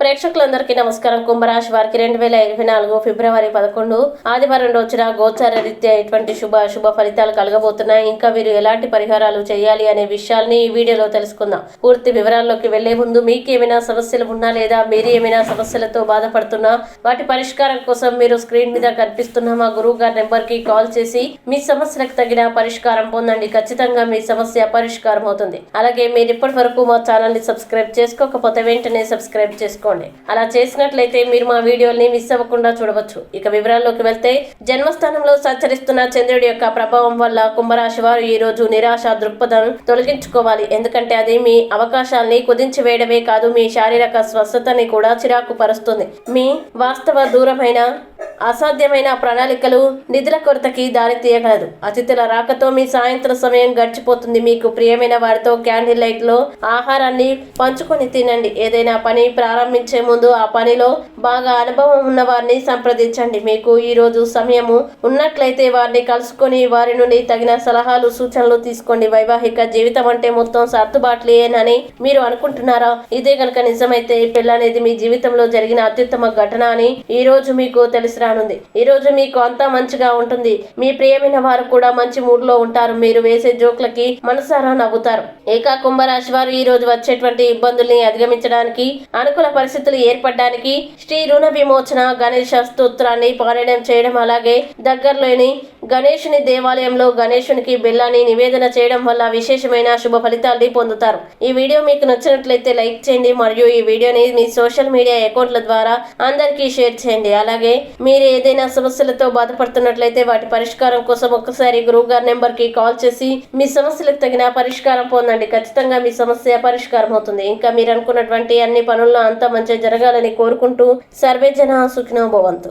ప్రేక్షకులందరికీ నమస్కారం. కుంభరాశి వారికి రెండు వేల ఇరవై నాలుగు ఫిబ్రవరి పదకొండు ఆదివారం రోజున గోచార రీత్యా ఎటువంటి శుభ శుభ ఫలితాలు కలగబోతున్నాయి? ఇంకా వీరు ఎలాంటి పరిహారాలు చేయాలి అనే విషయాల్ని ఈ వీడియోలో తెలుసుకుందాం. పూర్తి వివరాల్లోకి వెళ్ళే ముందు మీకు ఏమైనా సమస్యలు ఉన్నా లేదా మీరు ఏమైనా సమస్యలతో బాధపడుతున్నా వాటి పరిష్కారం కోసం మీరు స్క్రీన్ మీద కనిపిస్తున్న మా గురువు గారి నెంబర్కి కాల్ చేసి మీ సమస్యలకు తగిన పరిష్కారం పొందండి. ఖచ్చితంగా మీ సమస్య పరిష్కారం అవుతుంది. అలాగే మీరు ఇప్పటి వరకు మా ఛానల్ని సబ్స్క్రైబ్ చేసుకోకపోతే వెంటనే సబ్స్క్రైబ్ చేసుకోండి. అలా చేసినట్లయితే మీరు మా వీడియోల్ని మిస్ అవ్వకుండా చూడవచ్చు. ఇక వివరాల్లోకి వెళ్తే జన్మస్థానంలో సంచరిస్తున్న చంద్రుడి యొక్క ప్రభావం వల్ల కుంభరాశి వారు ఈ రోజు నిరాశ దృక్పథం తొలగించుకోవాలి. ఎందుకంటే అది మీ అవకాశాల్ని కుదించి వేయడమే కాదు మీ శారీరక స్వస్థతని కూడా చిరాకు పరుస్తుంది మీ వాస్తవ దూరమైన అసాధ్యమైన ప్రణాళికలు నిధుల కొరతకి దారి తీయగలదు. అతిథుల రాకతో మీ సాయంత్రం సమయం గడిచిపోతుంది. మీకు ప్రియమైన వారితో క్యాండిల్ లైట్లో ఆహారాన్ని పంచుకొని తినండి. ఏదైనా పని ప్రారంభించే ముందు ఆ పనిలో బాగా అనుభవం ఉన్న వారిని సంప్రదించండి. మీకు ఈ రోజు సమయము ఉన్నట్లయితే వారిని కలుసుకొని వారి నుండి తగిన సలహాలు సూచనలు తీసుకోండి. వైవాహిక జీవితం అంటే మొత్తం సర్దుబాట్లేనని మీరు అనుకుంటున్నారా? ఇదే కనుక నిజమైతే పెళ్ళి అనేది మీ జీవితంలో జరిగిన అత్యుత్తమ ఘటన అని ఈ రోజు మీకు తెలిసి రానుంది. ఈ రోజు మీకు అంతా మంచిగా ఉంటుంది. మీ ప్రియమైన వారు కూడా మంచి మూడ్లో ఉంటారు. మీరు వేసే జోక్లకి మనసారా నవ్వుతారు. ఏకా కుంభరాశి వారు ఈ రోజు వచ్చేటువంటి ఇబ్బందుల్ని అధిగమించడానికి అనుకూల పరిస్థితులు ఏర్పడడానికి శ్రీ రుణ విమోచన గణేష స్తోత్రాన్ని పారాయణం చేయడం అలాగే దగ్గరలోని గణేషుని దేవాలయంలో గణేషునికి బెల్లాన్ని నివేదన చేయడం వల్ల విశేషమైన శుభ ఫలితాల్ని పొందుతారు. ఈ వీడియో మీకు నచ్చినట్లయితే లైక్ చేయండి మరియు ఈ వీడియోని మీ సోషల్ మీడియా అకౌంట్ల ద్వారా అందరికీ షేర్ చేయండి. అలాగే మీరు ఏదైనా సమస్యలతో బాధపడుతున్నట్లయితే వాటి పరిష్కారం కోసం ఒక్కసారి గురువు గారి నెంబర్కి కాల్ చేసి మీ సమస్యలకు తగిన పరిష్కారం పొందండి. ఖచ్చితంగా మీ సమస్య పరిష్కారం అవుతుంది. ఇంకా మీరు అనుకున్నటువంటి అన్ని పనుల్లో అంతా మంచి జరగాలని కోరుకుంటూ సర్వే జన సుఖినో భవంతు.